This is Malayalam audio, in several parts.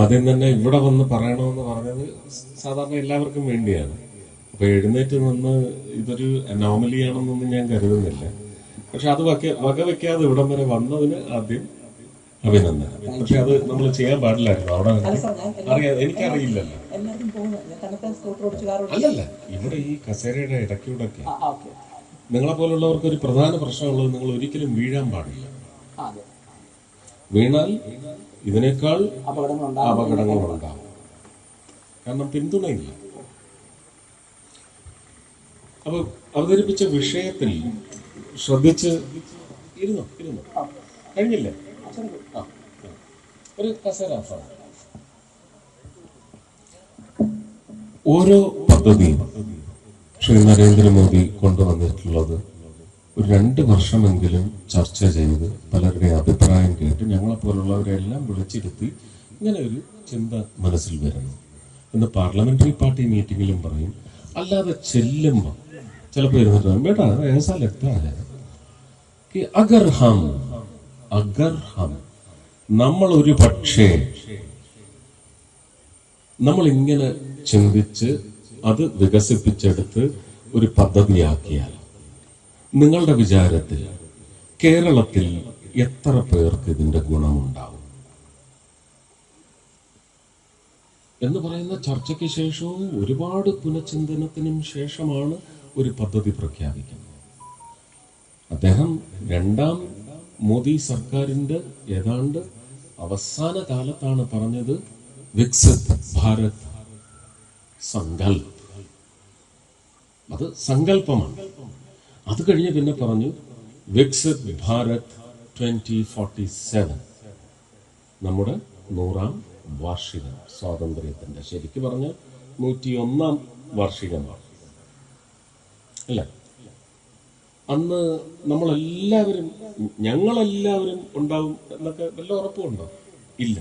ആദ്യം തന്നെ ഇവിടെ വന്ന് പറയണമെന്ന് പറഞ്ഞത് സാധാരണ എല്ലാവർക്കും വേണ്ടിയാണ്. അപ്പൊ എഴുന്നേറ്റ് നിന്ന് ഇതൊരു അനോമലിയാണെന്നൊന്നും ഞാൻ കരുതുന്നില്ല. പക്ഷെ അത് വക വകവെക്കാതെ ഇവിടം വരെ വന്നതിന് ആദ്യം അഭിനന്ദനം. പക്ഷെ അത് നമ്മൾ ചെയ്യാൻ പാടില്ലായിരുന്നു. അവിടെ അറിയാതെ അറിയാം എനിക്കറിയില്ലല്ലോ. അല്ലല്ല ഇവിടെ ഈ കസേരയുടെ ഇടയ്ക്കൂടെ ഒക്കെ ആ ഓക്കെ. നിങ്ങളെ പോലുള്ളവർക്ക് ഒരു പ്രധാന പ്രശ്നമുള്ളത് നിങ്ങൾ ഒരിക്കലും വീഴാൻ പാടില്ല. വീണാൽ ഇതിനേക്കാൾ അപകടങ്ങൾ ഉണ്ടാകും ഉണ്ടാവും കാരണം പിന്തുണയില്ല. അപ്പൊ അവതരിപ്പിച്ച വിഷയത്തിൽ ശ്രദ്ധിച്ച് ഇരുന്നു? ഇരുന്നു? കഴിഞ്ഞില്ലേ? ആ. ഒരു കസേര ഓരോ പദ്ധതിയും ശ്രീ നരേന്ദ്രമോദി കൊണ്ടുവന്നിട്ടുള്ളത് ഒരു രണ്ട് വർഷമെങ്കിലും ചർച്ച ചെയ്ത് പലരുടെ അഭിപ്രായം കേട്ട് ഞങ്ങളെപ്പോലുള്ളവരെല്ലാം വിളിച്ചിരുത്തി ഇങ്ങനെ ഒരു ചിന്ത മനസ്സിൽ വരണം. എന്ന് പാർലമെന്ററി പാർട്ടി മീറ്റിങ്ങിലും പറയും അല്ലാതെ ചെല്ലുമ്പോൾ ചിലപ്പോൾ ഇരുന്നിട്ട് ബേട്ടാ ഏസാൽ എത്താതെ അഗർ ഹം അഗർ ഹം നമ്മൾ ഒരു പക്ഷേ നമ്മൾ ഇങ്ങനെ ചിന്തിച്ച് അത് വികസിപ്പിച്ചെടുത്ത് ഒരു പദ്ധതിയാക്കിയാൽ നിങ്ങളുടെ വിചാരത്തിൽ കേരളത്തിൽ എത്ര പേർക്ക് ഇതിന്റെ ഗുണമുണ്ടാവും? എന്ന് പറയുന്ന ചർച്ചയ്ക്ക് ശേഷവും ഒരുപാട് പുനഃചിന്തനത്തിനും ശേഷമാണ് ഒരു പദ്ധതി പ്രഖ്യാപിക്കുന്നത്. അദ്ദേഹം രണ്ടാം മോദി സർക്കാരിന്റെ ഏതാണ്ട് അവസാന കാലത്താണ് പറഞ്ഞത് വിക്സിത് ഭാരത് സങ്കൽപ്. അത് സങ്കല്പമാണ് അത് കഴിഞ്ഞ് പിന്നെ പറഞ്ഞു Viksit Bharat twenty forty seven നമ്മുടെ നൂറാം വാർഷികം സ്വാതന്ത്ര്യത്തിന്റെ ശരിക്ക് പറഞ്ഞ നൂറ്റി ഒന്നാം വാർഷികമാണ്. അല്ല? അന്ന് നമ്മളെല്ലാവരും ഞങ്ങളെല്ലാവരും ഉണ്ടാവും എന്നൊക്കെ വല്ല ഉറപ്പുണ്ടോ ഇല്ല.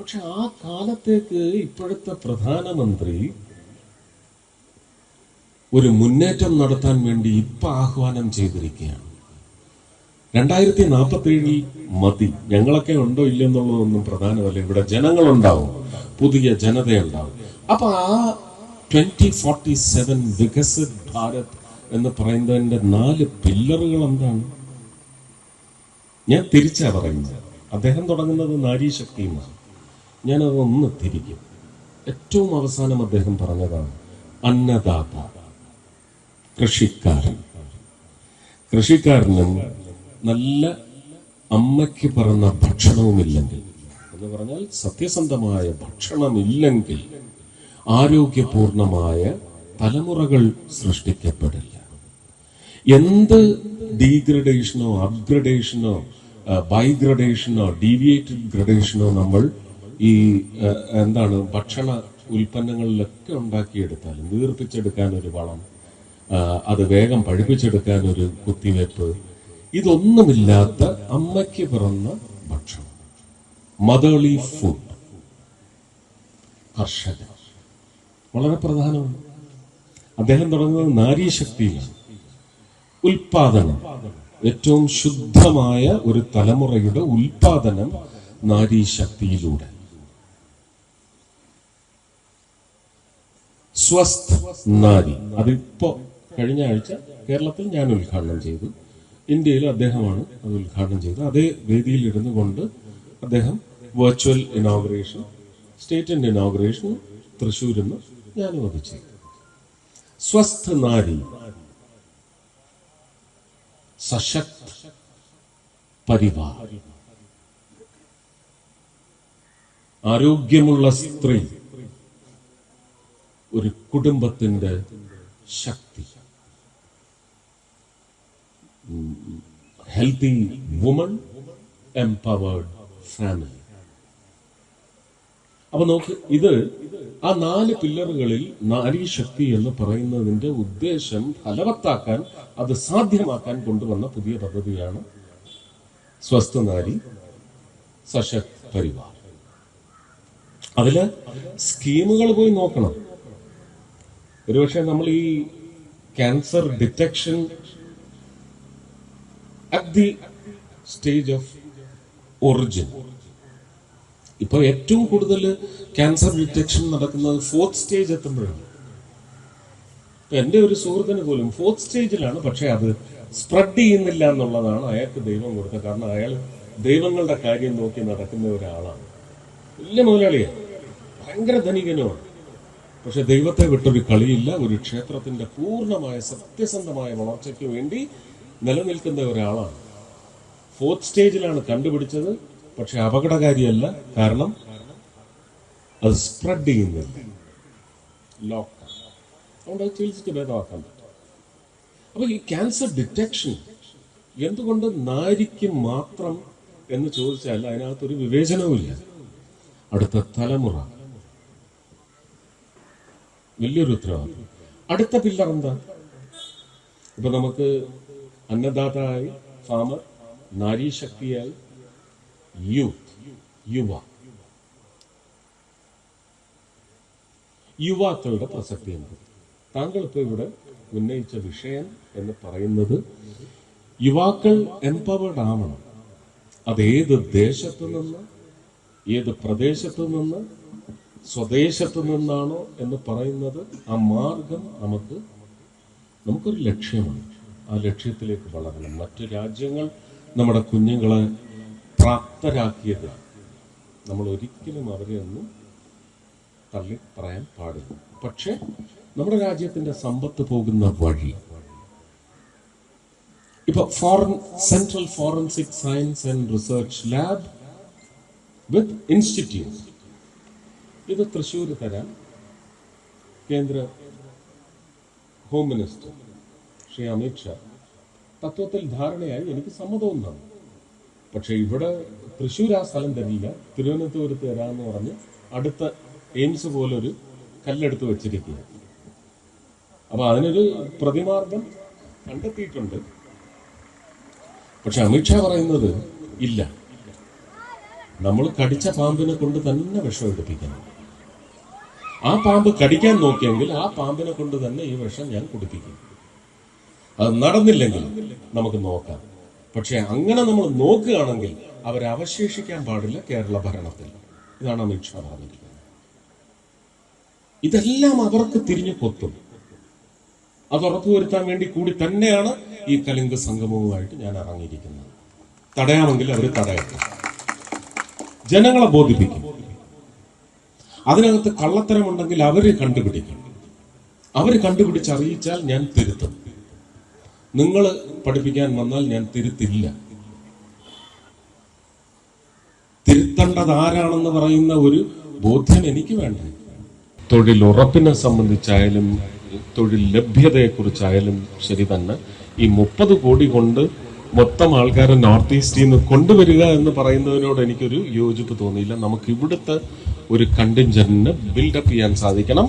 പക്ഷെ ആ കാലത്തേക്ക് ഇപ്പോഴത്തെ പ്രധാനമന്ത്രി ഒരു മുന്നേറ്റം നടത്താൻ വേണ്ടി ഇപ്പൊ ആഹ്വാനം ചെയ്തിരിക്കുകയാണ്. രണ്ടായിരത്തി നാൽപ്പത്തി ഏഴിൽ മതി. ഞങ്ങളൊക്കെ ഉണ്ടോ ഇല്ലെന്നുള്ളതൊന്നും പ്രധാനമല്ല. ഇവിടെ ജനങ്ങളുണ്ടാവും. പുതിയ ജനതയുണ്ടാവും. അപ്പൊ ആ twenty forty seven Viksit Bharat എന്ന് പറയുന്നതിന്റെ നാല് പില്ലറുകൾ എന്താണ്? ഞാൻ തിരിച്ചാ പറയുന്നത്. അദ്ദേഹം തുടങ്ങുന്നത് നാരീശക്തിയുമാണ് ശക്തിയുമാണ്. ഞാനതൊന്ന് തിരിക്കും. ഏറ്റവും അവസാനം അദ്ദേഹം പറഞ്ഞതാണ് അന്നദാത കൃഷിക്കാരൻ കൃഷിക്കാരനും നല്ല അമ്മയ്ക്ക് പറഞ്ഞ ഭക്ഷണവുമില്ലെങ്കിൽ എന്ന് പറഞ്ഞാൽ സത്യസന്ധമായ ഭക്ഷണമില്ലെങ്കിൽ ആരോഗ്യപൂർണമായ തലമുറകൾ സൃഷ്ടിക്കപ്പെടില്ല. എന്ത് ഡീഗ്രഡേഷനോ അപ്ഗ്രഡേഷനോ ബൈഗ്രഡേഷനോ ഡീവിയേറ്റഡ് ഗ്രഡേഷനോ നമ്മൾ ഈ എന്താണ് ഭക്ഷണ ഉൽപ്പന്നങ്ങളിലൊക്കെ ഉണ്ടാക്കിയെടുത്താലും വീർപ്പിച്ചെടുക്കാൻ ഒരു വളം അത് വേഗം പഠിപ്പിച്ചെടുക്കാൻ ഒരു കുത്തിവെപ്പ് ഇതൊന്നുമില്ലാത്ത അമ്മയ്ക്ക് പിറന്ന ഭക്ഷണം. Motherly food. കർഷകർ വളരെ പ്രധാനമാണ്. അദ്ദേഹം തുടങ്ങുന്നത് നാരീശക്തിയിലാണ്. ഉൽപാദനം ഏറ്റവും ശുദ്ധമായ ഒരു തലമുറയുടെ ഉൽപാദനം നാരീശക്തിയിലൂടെ. സ്വസ്ഥ നാരി. അതിപ്പോ കഴിഞ്ഞ ആഴ്ച കേരളത്തിൽ ഞാൻ ഉദ്ഘാടനം ചെയ്തു. ഇന്ത്യയിൽ അദ്ദേഹമാണ് അത് ഉദ്ഘാടനം ചെയ്തത്. അതേ വേദിയിൽ ഇരുന്നു കൊണ്ട് അദ്ദേഹം വെർച്വൽ ഇനോഗ്രേഷൻ സ്റ്റേറ്റിന്റെ ഇനോഗ്രേഷൻ തൃശ്ശൂരിൽ നിന്ന് ഞാനും അത് ചെയ്തു. സ്വസ്ഥ നാരി സശക്ത് പരിവാർ. ആരോഗ്യമുള്ള സ്ത്രീ ഒരു കുടുംബത്തിന്റെ ശക്തി. Healthy women empowered family. അപ്പൊ നോക്ക് ഇത് ആ നാല് പില്ലറുകളിൽ നാരീശക്തി എന്ന് പറയുന്നതിന്റെ ഉദ്ദേശം ഫലവത്താക്കാൻ അത് സാധ്യമാക്കാൻ കൊണ്ടുവന്ന പുതിയ പദ്ധതിയാണ് സ്വസ്ഥ നാരി സശക്ത് പരിവാർ. അതിൽ സ്കീമുകൾ പോയി നോക്കണം. ഒരുപക്ഷെ നമ്മൾ ഈ cancer detection at the stage of origin ഇപ്പോൾ ഏറ്റവും കൂടുതൽ ക്യാൻസർ ഡിറ്റക്ഷൻ നടക്കുന്നത് ഫോർത്ത് സ്റ്റേജ് എത്തുമ്പോഴാണ്. ഇപ്പൊ എന്റെ ഒരു സുഹൃത്തിന് പോലും ഫോർത്ത് സ്റ്റേജിലാണ് പക്ഷെ അത് സ്പ്രെഡ് ചെയ്യുന്നില്ല എന്നുള്ളതാണ് അയാൾക്ക് ദൈവം കൊടുത്തത്. കാരണം അയാൾ ദൈവങ്ങളുടെ കാര്യം നോക്കി നടക്കുന്ന ഒരാളാണ്. വലിയ മുതലാളിയാണ് ഭയങ്കര ധനികനുമാണ്. പക്ഷെ ദൈവത്തെ വിട്ടൊരു കളിയില്ല ഒരു ക്ഷേത്രത്തിന്റെ പൂർണമായ സത്യസന്ധമായ വളർച്ചയ്ക്ക് വേണ്ടി നിലനിൽക്കുന്ന ഒരാളാണ്. ഫോർത്ത് സ്റ്റേജിലാണ് കണ്ടുപിടിച്ചത്. പക്ഷെ അപകടകാരിയല്ല. കാരണം അത് സ്പ്രെഡ് ചെയ്യുന്നില്ല. അതുകൊണ്ട് അത് ചികിത്സിച്ച് ഭേദമാക്കാൻ പറ്റും. അപ്പൊ ഈ ക്യാൻസർ ഡിറ്റക്ഷൻ എന്തുകൊണ്ട് നാരിക്ക് മാത്രം എന്ന് ചോദിച്ചാൽ അതിനകത്തൊരു വിവേചനവുമില്ല. അടുത്ത തലമുറ. വലിയൊരു ഉത്തരവാദിത്വം. അടുത്ത പില്ലർ എന്താ? ഇപ്പൊ നമുക്ക് അന്നദാതായി ഫാമർ നാരീശക്തിയായി യൂത്ത് യുവ യുവാക്കളുടെ പ്രസക്തി എന്ത്? താങ്കൾ ഇപ്പോൾ ഇവിടെ ഉന്നയിച്ച വിഷയം എന്ന് പറയുന്നത് യുവാക്കൾ എംപവേർഡ് ആവണം. അത് ഏത് ദേശത്തു നിന്ന് ഏത് പ്രദേശത്തു നിന്ന് സ്വദേശത്തു നിന്നാണോ എന്ന് പറയുന്നത് ആ മാർഗം നമുക്ക് നമുക്കൊരു ലക്ഷ്യമാണ് ആ ലക്ഷ്യത്തിലേക്ക് വളരണം. മറ്റ് രാജ്യങ്ങൾ നമ്മുടെ കുഞ്ഞുങ്ങളെ പ്രാപ്തരാക്കിയത്. നമ്മൾ ഒരിക്കലും അവരെ ഒന്നും തള്ളി പറയാൻ പാടില്ല. പക്ഷേ നമ്മുടെ രാജ്യത്തിന്റെ സമ്പത്ത് പോകുന്ന വഴി. ഇപ്പൊ foreign central forensic science and research lab with institute ഇത് തൃശ്ശൂർ തരാൻ കേന്ദ്ര ഹോം മിനിസ്റ്റർ ശ്രീ അമിത് ഷാ തത്വത്തിൽ ധാരണയായി എനിക്ക് സമ്മതവും തന്നു. പക്ഷെ ഇവിടെ തൃശ്ശൂർ ആ സ്ഥലം തരില്ല തിരുവനന്തപുരത്ത് തരാമെന്ന് പറഞ്ഞ് അടുത്ത എയിംസ് പോലൊരു കല്ലെടുത്ത് വെച്ചിരിക്കുക അപ്പൊ അതിനൊരു പ്രതിമാർഗം കണ്ടെത്തിയിട്ടുണ്ട്. പക്ഷെ അമിത്ഷാ പറയുന്നത് ഇല്ല. നമ്മൾ കടിച്ച പാമ്പിനെ കൊണ്ട് തന്നെ വിഷം എടുപ്പിക്കണം. ആ പാമ്പ് കടിക്കാൻ നോക്കിയെങ്കിൽ ആ പാമ്പിനെ കൊണ്ട് തന്നെ ഈ വിഷം ഞാൻ കുടിപ്പിക്കും. അത് നടന്നില്ലെങ്കിൽ നമുക്ക് നോക്കാം. പക്ഷെ അങ്ങനെ നമ്മൾ നോക്കുകയാണെങ്കിൽ അവരവശേഷിക്കാൻ പാടില്ല കേരള ഭരണത്തിൽ. ഇതാണ് അമിത്ഷാ പറഞ്ഞിരിക്കുന്നത്. ഇതെല്ലാം അവർക്ക് തിരിഞ്ഞു കൊത്തും അത് ഉറപ്പുവരുത്താൻ വേണ്ടി കൂടി തന്നെയാണ് ഈ കലിംഗ സംഗമവുമായിട്ട് ഞാൻ ഇറങ്ങിയിരിക്കുന്നത്. തടയാമെങ്കിൽ അവർ തടയട്ടെ. ജനങ്ങളെ ബോധിപ്പിക്കും. അതിനകത്ത് കള്ളത്തരമുണ്ടെങ്കിൽ അവർ കണ്ടുപിടിക്കും. അവർ കണ്ടുപിടിച്ചറിയിച്ചാൽ ഞാൻ തിരുത്തും. നിങ്ങൾ പഠിപ്പിക്കാൻ വന്നാൽ ഞാൻ തിരുത്തില്ല. തിരുത്തേണ്ടത് ആരാണെന്ന് പറയുന്ന ഒരു ബോധ്യം എനിക്ക് വേണ്ട. തൊഴിലുറപ്പിനെ സംബന്ധിച്ചായാലും തൊഴിൽ ലഭ്യതയെക്കുറിച്ചായാലും ശരി തന്നെ ഈ മുപ്പത് കോടി കൊണ്ട് മൊത്തം ആൾക്കാരെ നോർത്ത് ഈസ്റ്റിൽ നിന്ന് കൊണ്ടുവരിക എന്ന് പറയുന്നതിനോട് എനിക്കൊരു യോജിപ്പ് തോന്നിയില്ല. നമുക്ക് ഇവിടുത്തെ ഒരു കണ്ടിഞ്ചറിന് ബിൽഡപ്പ് ചെയ്യാൻ സാധിക്കണം.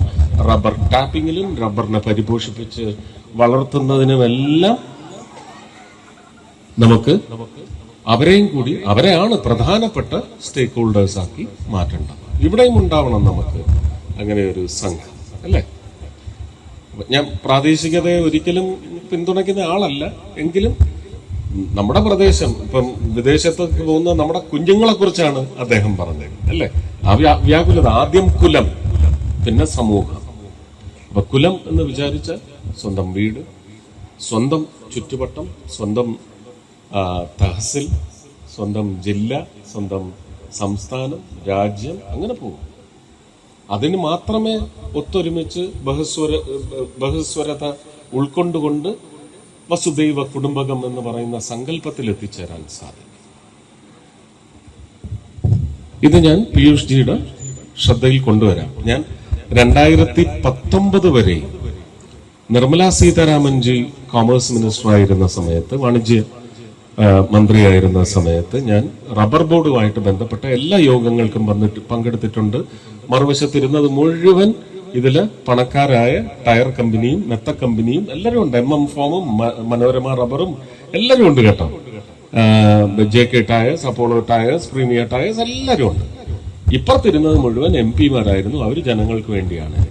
റബ്ബർ ടാപ്പിങ്ങിലും റബ്ബറിനെ പരിപോഷിപ്പിച്ച് വളർത്തുന്നതിനുമെല്ലാം നമുക്ക് അവരെയും കൂടി അവരെയാണ് പ്രധാനപ്പെട്ട സ്റ്റേക്ക് ഹോൾഡേഴ്സ് ആക്കി മാറ്റേണ്ടത്. ഇവിടെയും ഉണ്ടാവണം നമുക്ക് അങ്ങനെ ഒരു സംഘം അല്ലേ? ഞാൻ പ്രാദേശികതയെ ഒരിക്കലും പിന്തുണയ്ക്കുന്ന ആളല്ല എങ്കിലും നമ്മുടെ പ്രദേശം ഇപ്പം വിദേശത്തേക്ക് പോകുന്ന നമ്മുടെ കുഞ്ഞുങ്ങളെ കുറിച്ചാണ് അദ്ദേഹം പറഞ്ഞത് അല്ലേ? ആ വ്യാകുലത ആദ്യം കുലം പിന്നെ സമൂഹം. അപ്പൊ കുലം എന്ന് വിചാരിച്ച സ്വന്തം വീട് സ്വന്തം ചുറ്റുവട്ടം സ്വന്തം തഹസിൽ സ്വന്തം ജില്ല സ്വന്തം സംസ്ഥാനം രാജ്യം അങ്ങനെ പോകും. അതിന് മാത്രമേ ഒത്തൊരുമിച്ച് ബഹസ്വര ബഹസ്വരത ഉൾക്കൊണ്ടുകൊണ്ട് വസുദൈവ കുടുംബകം എന്ന് പറയുന്ന സങ്കല്പത്തിൽ എത്തിച്ചേരാൻ സാധിക്കും. ഇത് ഞാൻ പീയൂഷ് ജിയുടെ ശ്രദ്ധയിൽ കൊണ്ടുവരാം. ഞാൻ രണ്ടായിരത്തി പത്തൊമ്പത് വരെ നിർമ്മല സീതാരാമൻ ജി കോമേഴ്സ് മിനിസ്റ്റർ ആയിരുന്ന സമയത്ത് വാണിജ്യ മന്ത്രി മന്ത്രിയായിരുന്ന സമയത്ത് ഞാൻ റബ്ബർ ബോർഡുമായിട്ട് ബന്ധപ്പെട്ട എല്ലാ യോഗങ്ങൾക്കും വന്നിട്ട് പങ്കെടുത്തിട്ടുണ്ട്. മറുവശത്തിരുന്നത് മുഴുവൻ ഇതിൽ പണക്കാരായ ടയർ കമ്പനിയും മെത്ത കമ്പനിയും എല്ലാവരും ഉണ്ട്. എം എം ഫോമും മനോരമ റബ്ബറും എല്ലാവരും ഉണ്ട് കേട്ടോ. J K tyres Apollo tyres premier tyres എല്ലാവരും ഉണ്ട്. ഇപ്പുറത്തിരുന്നത് മുഴുവൻ എം പിമാരായിരുന്നു അവർ ജനങ്ങൾക്ക് വേണ്ടിയാണ്.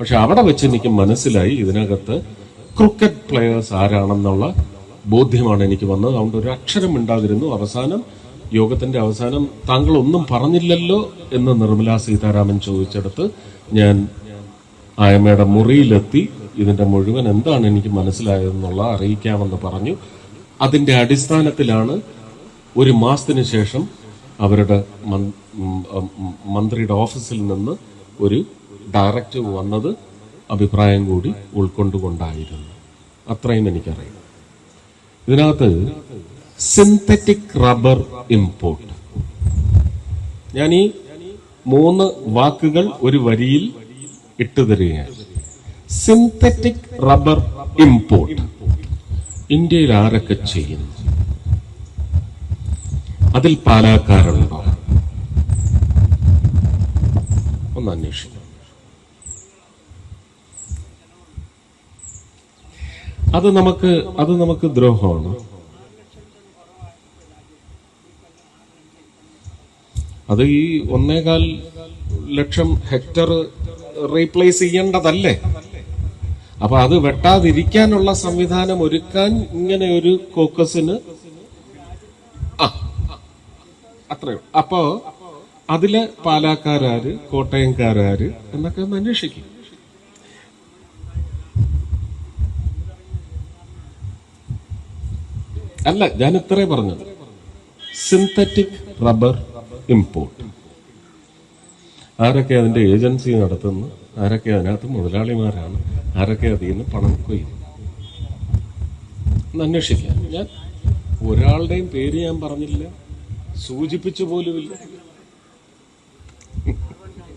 പക്ഷെ അവിടെ വെച്ച് എനിക്ക് മനസ്സിലായി ഇതിനകത്ത് ക്രിക്കറ്റ് പ്ലെയേഴ്സ് ആരാണെന്നുള്ള ബോധ്യമാണ് എനിക്ക് വന്നത്. അതുകൊണ്ട് ഒരു അക്ഷരം ഉണ്ടാതിരുന്നു അവസാനം യോഗത്തിന്റെ അവസാനം താങ്കൾ ഒന്നും പറഞ്ഞില്ലല്ലോ എന്ന് നിർമ്മലാ സീതാരാമൻ ചോദിച്ചെടുത്ത് ഞാൻ ആയമ്മയുടെ മുറിയിലെത്തി ഇതിന്റെ മുഴുവൻ എന്താണ് എനിക്ക് മനസ്സിലായതെന്നുള്ള അറിയിക്കാമെന്ന് പറഞ്ഞു. അതിന്റെ അടിസ്ഥാനത്തിലാണ് ഒരു മാസത്തിന് ശേഷം അവരുടെ മന്ത്രിയുടെ ഓഫീസിൽ നിന്ന് ഒരു ഡയറക്റ്റീവ് വന്നത് അഭിപ്രായം കൂടി ഉൾക്കൊണ്ടുകൊണ്ടായിരുന്നു. അത്രയും എനിക്കറിയാം. ഇതിനകത്ത് സിന്തറ്റിക് റബ്ബർ ഇമ്പോർട്ട് ഞാൻ ഈ മൂന്ന് വാക്കുകൾ ഒരു വരിയിൽ ഇട്ടു തരികയാണ്. സിന്തറ്റിക് റബ്ബർ ഇമ്പോർട്ട് ഇന്ത്യയിൽ ആരൊക്കെ ചെയ്യുന്നു? അതിൽ പാലാക്കാരുണ്ടോ? ഒന്ന് അന്വേഷിക്കാം. അത് നമുക്ക് അത് നമുക്ക് ദ്രോഹമാണ്. അത് ഈ ഒന്നേകാൽ ലക്ഷം ഹെക്ടർ റീപ്ലേസ് ചെയ്യേണ്ടതല്ലേ? അപ്പൊ അത് വെട്ടാതിരിക്കാനുള്ള സംവിധാനം ഒരുക്കാൻ ഇങ്ങനെ ഒരു കോക്കസിന് അത്രയോ അപ്പോ അതിൽ പാലാക്കാരാര് കോട്ടയംകാരാര് എന്നൊക്കെ ഒന്ന് അന്വേഷിക്കും. അല്ല ഞാൻ ഇത്രേ പറഞ്ഞത്. സിന്തറ്റിക് റബ്ബർ ഇമ്പോർട്ട് ആരൊക്കെ അതിന്റെ ഏജൻസി നടത്തുന്നു? ആരൊക്കെ അതിനകത്ത് മുതലാളിമാരാണ്? ആരൊക്കെ അതിൽ നിന്ന് പണം കൊയ്യുന്നു അന്വേഷിക്കാം. ഞാൻ ഒരാളുടെയും പേര് ഞാൻ പറഞ്ഞില്ല. സൂചിപ്പിച്ചു പോലുമില്ല.